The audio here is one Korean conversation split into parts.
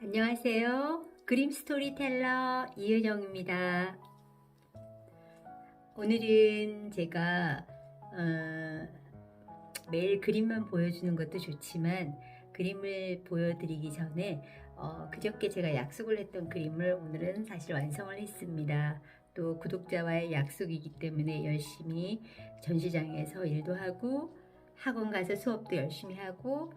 안녕하세요. 그림 스토리텔러 이은영입니다. 오늘은 제가 어, 매일 그림만 보여주는 것도 좋지만 그림을 보여드리기 전에 어, 그저께 제가 약속을 했던 그림을 오늘은 사실 완성을 했습니다. 또 구독자와의 약속이기 때문에 열심히 전시장에서 일도 하고 학원 가서 수업도 열심히 하고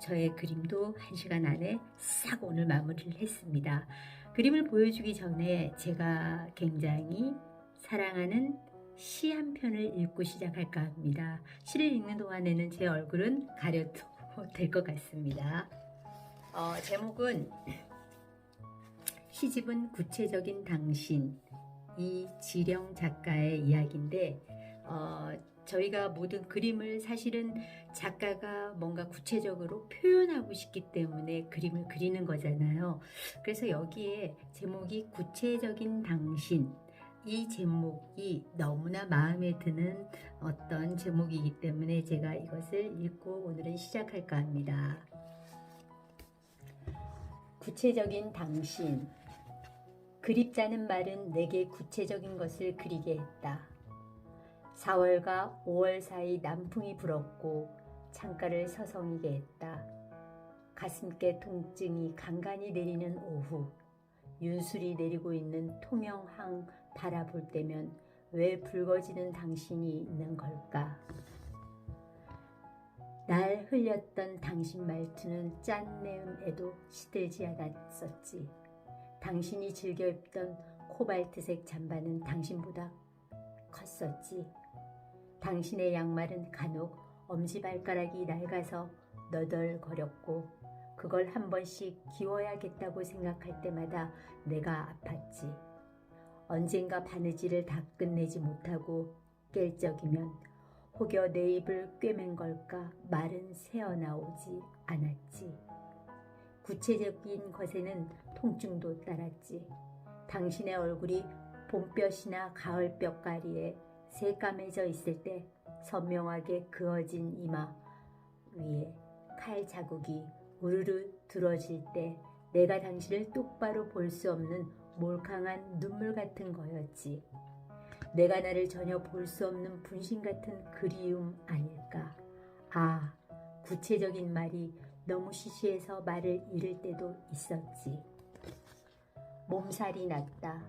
저의 그림도 1시간 안에 싹 오늘 마무리를 했습니다. 그림을 보여주기 전에 제가 굉장히 사랑하는 시 한 편을 읽고 시작할까 합니다. 시를 읽는 동안에는 제 얼굴은 가려도 될 것 같습니다. 어, 제목은 시집은 구체적인 당신 이지령 작가의 이야기인데 어, 저희가 모든 그림을 사실은 작가가 뭔가 구체적으로 표현하고 싶기 때문에 그림을 그리는 거잖아요. 그래서 여기에 제목이 구체적인 당신 이 제목이 너무나 마음에 드는 어떤 제목이기 때문에 제가 이것을 읽고 오늘은 시작할까 합니다. 구체적인 당신 그립자는 말은 내게 구체적인 것을 그리게 했다. 4월과 5월 사이 남풍이 불었고 창가를 서성이게 했다. 가슴께 통증이 간간히 내리는 오후 윤술이 내리고 있는 통영항 바라볼 때면 왜 붉어지는 당신이 있는 걸까? 날 흘렸던 당신 말투는 짠내음에도 시들지 않았었지. 당신이 즐겨 입던 코발트색 잠바는 당신보다 컸었지. 당신의 양말은 간혹 엄지발가락이 낡아서 너덜거렸고 그걸 한 번씩 기워야겠다고 생각할 때마다 내가 아팠지. 언젠가 바느질을 다 끝내지 못하고 깰 적이면 혹여 내 입을 꿰맨 걸까 말은 새어나오지 않았지. 구체적인 것에는 통증도 따랐지. 당신의 얼굴이 봄볕이나 가을볕가리에 새까매져 있을 때 선명하게 그어진 이마 위에 칼 자국이 우르르 들어질 때 내가 당신을 똑바로 볼 수 없는 몰캉한 눈물 같은 거였지. 내가 나를 전혀 볼 수 없는 분신 같은 그리움 아닐까. 아, 구체적인 말이 너무 시시해서 말을 잃을 때도 있었지. 몸살이 났다.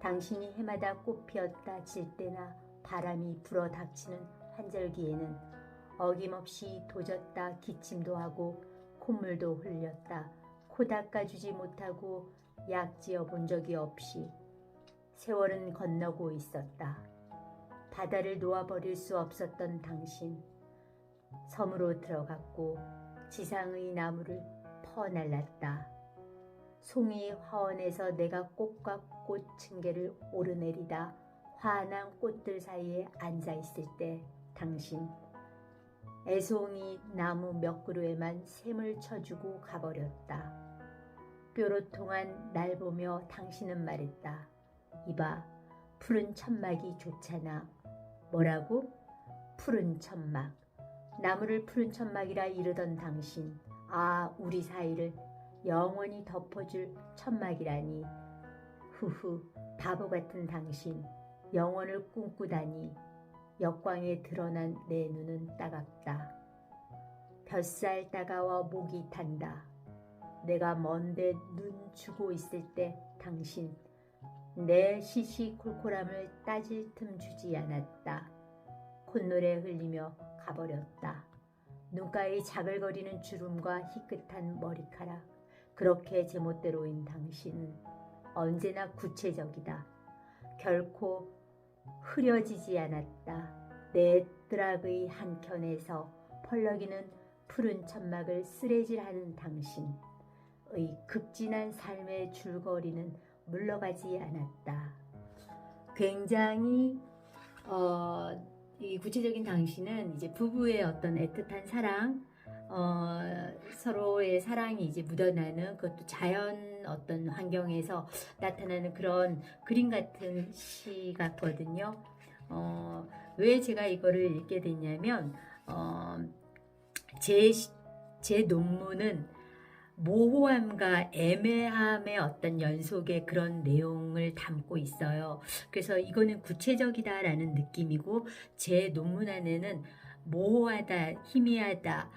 당신이 해마다 꽃 피었다 질 때나 바람이 불어 닥치는 환절기에는 어김없이 도졌다 기침도 하고 콧물도 흘렸다. 코 닦아주지 못하고 약 지어 본 적이 없이 세월은 건너고 있었다. 바다를 놓아버릴 수 없었던 당신. 섬으로 들어갔고 지상의 나무를 퍼날랐다. 송이 화원에서 내가 꽃과 꽃 층계를 오르내리다 환한 꽃들 사이에 앉아 있을 때 당신 애송이 나무 몇 그루에만 샘을 쳐주고 가버렸다. 뾰로 통한 날 보며 당신은 말했다. 이봐, 푸른 천막이 좋잖아. 뭐라고? 푸른 천막. 나무를 푸른 천막이라 이르던 당신. 아, 우리 사이를 영원히 덮어줄 천막이라니. 후후, 바보 같은 당신. 영원을 꿈꾸다니. 역광에 드러난 내 눈은 따갑다. 뱃살 따가워 목이 탄다. 내가 먼데 눈 주고 있을 때 당신 내 시시콜콜함을 따질 틈 주지 않았다. 콧노래 흘리며 가버렸다. 눈가에 자글거리는 주름과 희끗한 머리카락. 그렇게 제멋대로인 당신은 언제나 구체적이다. 결코 흐려지지 않았다. 내 드락의 한켠에서 펄럭이는 푸른 천막을 쓰레질하는 당신의 극진한 삶의 줄거리는 물러가지 않았다. 굉장히 어, 이 구체적인 당신은 이제 부부의 어떤 애틋한 사랑, 어, 서로의 사랑이 이제 묻어나는 그것도 자연 어떤 환경에서 나타나는 그런 그림 같은 시 같거든요. 어, 왜 제가 이거를 읽게 됐냐면, 어, 제, 시- 제 논문은 모호함과 애매함의 어떤 연속의 그런 내용을 담고 있어요. 그래서 이거는 구체적이다라는 느낌이고 제 논문 안에는 모호하다, 희미하다,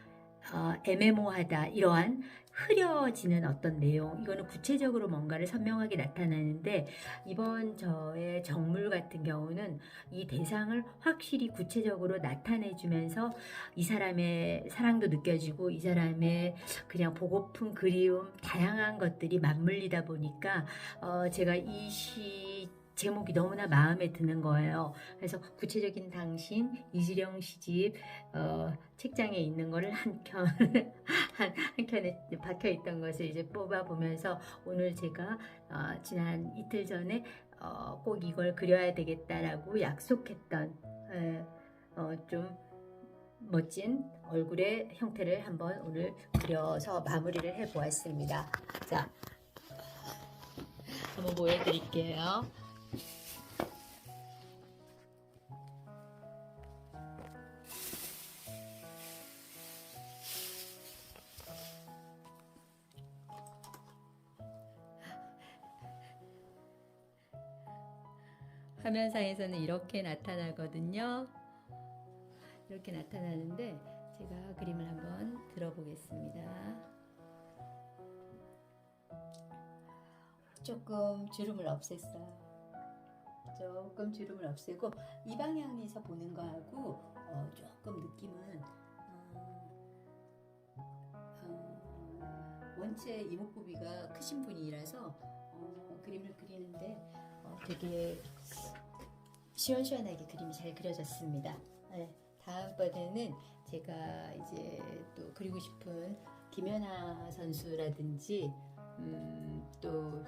어, 애매모호하다 이러한 흐려지는 어떤 내용 이거는 구체적으로 뭔가를 선명하게 나타나는데 이번 저의 정물 같은 경우는 이 대상을 확실히 구체적으로 나타내 주면서 이 사람의 사랑도 느껴지고 이 사람의 그냥 보고픈 그리움 다양한 것들이 맞물리다 보니까 어, 제가 이시 제목이 너무나 마음에 드는 거예요. 그래서 구체적인 당신 이지령 시집 어, 책장에 있는 거를 한켠 한, 한 켠에 박혀 있던 것을 이제 뽑아 보면서 오늘 제가 어, 지난 이틀 전에 어, 꼭 이걸 그려야 되겠다라고 약속했던 에, 어, 좀 멋진 얼굴의 형태를 한번 오늘 그려서 마무리를 해 보았습니다. 자, 한번 보여드릴게요. 화면상에서는 이렇게 나타나거든요. 이렇게 나타나는데 제가 그림을 한번 들어보겠습니다. 조금 주름을 없앴어요. 조금 주름을 없애고 이 방향에서 보는 거하고 어, 조금 느낌은 어, 어, 원체 이목구비가 크신 분이라서 어, 그림을 그리는데 어, 되게 시원시원하게 그림이 잘 그려졌습니다. 네, 다음번에는 제가 이제 또 그리고 싶은 김연아 선수라든지 음, 또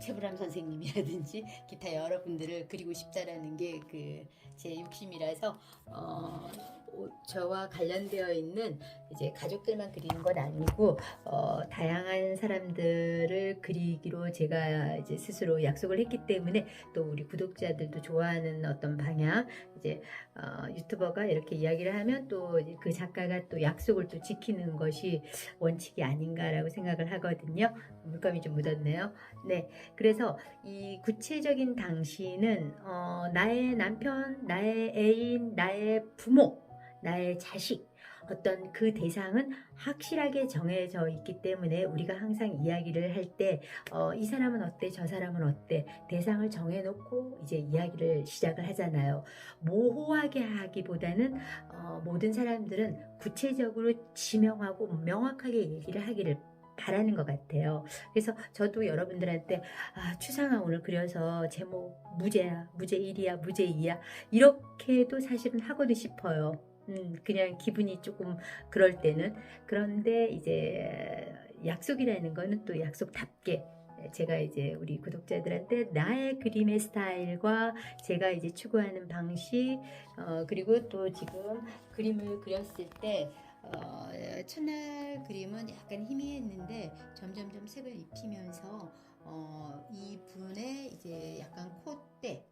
최불암 선생님이라든지 기타 여러분들을 그리고 싶다라는 게 그 제 욕심이라서 어, 오- 저와 관련되어 있는 이제 가족들만 그리는 건 아니고 어, 다양한 사람들을 그리기로 제가 이제 스스로 약속을 했기 때문에 또 우리 구독자들도 좋아하는 어떤 방향 이제 어, 유튜버가 이렇게 이야기를 하면 또 그 작가가 또 약속을 또 지키는 것이 원칙이 아닌가라고 생각을 하거든요. 물감이 좀 묻었네요. 네, 그래서 이 구체적인 당신은 어, 나의 남편, 나의 애인, 나의 부모, 나의 자식 어떤 그 대상은 확실하게 정해져 있기 때문에 우리가 항상 이야기를 할때 어, 이 사람은 어때 저 사람은 어때 대상을 정해놓고 이제 이야기를 시작을 하잖아요 모호하게 하기보다는 어, 모든 사람들은 구체적으로 지명하고 명확하게 얘기를 하기를 바라는 것 같아요. 그래서 저도 여러분들한테 아, 추상화 오늘 그려서 제목 무죄야, 무죄 1이야, 무죄 2야 이렇게도 사실은 하고도 싶어요. 음, 그냥 기분이 조금 그럴 때는. 그런데 이제 약속이라는 거는 또 약속답게 제가 이제 우리 구독자들한테 나의 그림의 스타일과 제가 이제 추구하는 방식 어, 그리고 또 지금 그림을 그렸을 때 어, 첫날 그림은 약간 희미했는데 점점점 색을 입히면서 어, 이 분의 이제 약간 콧대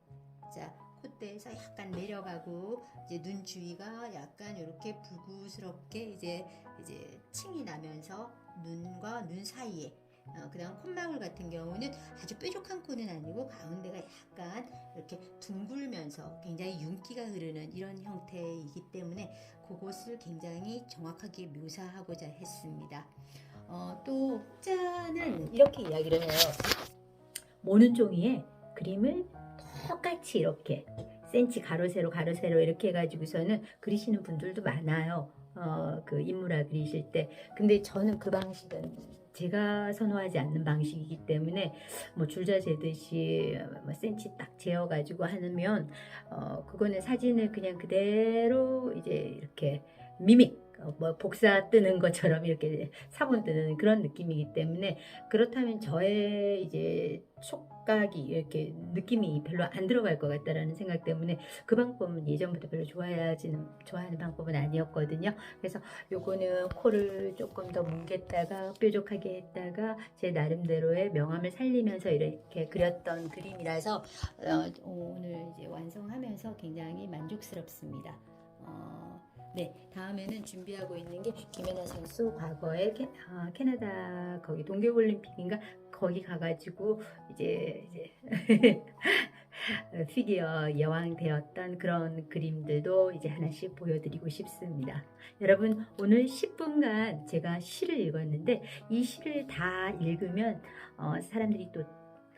자 콧대에서 약간 내려가고 이제 눈 주위가 약간 이렇게 붉으스럽게 이제 이제 층이 나면서 눈과 눈 사이에 어, 그 다음 콧망울 같은 경우는 아주 뾰족한 코는 아니고 가운데가 약간 이렇게 둥글면서 굉장히 윤기가 흐르는 이런 형태이기 때문에 그것을 굉장히 정확하게 묘사하고자 했습니다. 어, 또 혹자는 이렇게 이야기를 해요. 모는 종이에 그림을 똑같이 이렇게 센치 가로 세로 가로 세로 이렇게 해가지고서는 그리시는 분들도 많아요. 어, 그 인물화 그리실 때. 근데 저는 그 방식은 제가 선호하지 않는 방식이기 때문에 뭐 줄자 재듯이 뭐 센치 딱 재어가지고 하면 어, 그거는 사진을 그냥 그대로 이제 이렇게 미믹 어, 뭐 복사 뜨는 것처럼 이렇게 사본 뜨는 그런 느낌이기 때문에 그렇다면 저의 이제 촉각이 이렇게 느낌이 별로 안 들어갈 것 같다라는 생각 때문에 그 방법은 예전부터 별로 좋아하지는 좋아하는 방법은 아니었거든요. 그래서 요거는 코를 조금 더 뭉갰다가 뾰족하게 했다가 제 나름대로의 명암을 살리면서 이렇게 그렸던 그림이라서 어, 오늘 이제 완성하면서 굉장히 만족스럽습니다. 어, 네, 다음에는 준비하고 있는 게 김연아 선수 과거에 캐, 아, 캐나다 거기 동계올림픽인가 거기 가가지고 이제 이제 피기어 여왕 되었던 그런 그림들도 이제 하나씩 보여드리고 싶습니다. 여러분 오늘 10분간 제가 시를 읽었는데 이 시를 다 읽으면 어, 사람들이 또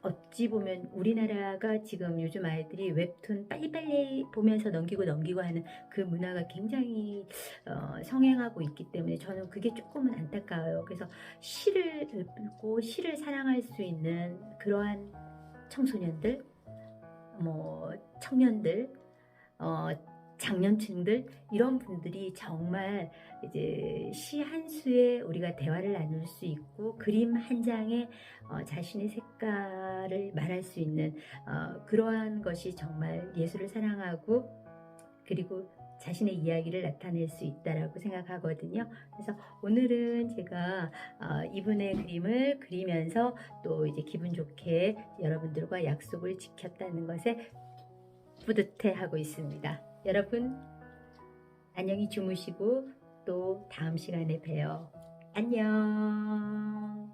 어찌 보면 우리나라가 지금 요즘 아이들이 웹툰 빨리빨리 보면서 넘기고 넘기고 하는 그 문화가 굉장히 어, 성행하고 있기 때문에 저는 그게 조금은 안타까워요. 그래서 시를 읽고 시를 사랑할 수 있는 그러한 청소년들, 뭐 청년들, 어, 장년층들 이런 분들이 정말 이제 시 한 수에 우리가 대화를 나눌 수 있고 그림 한 장에 어, 자신의 색깔을 말할 수 있는 어, 그러한 것이 정말 예술을 사랑하고 그리고 자신의 이야기를 나타낼 수 있다라고 생각하거든요. 그래서 오늘은 제가 어, 이분의 그림을 그리면서 또 이제 기분 좋게 여러분들과 약속을 지켰다는 것에 뿌듯해 하고 있습니다. 여러분 안녕히 주무시고 또 다음 시간에 봬요. 안녕.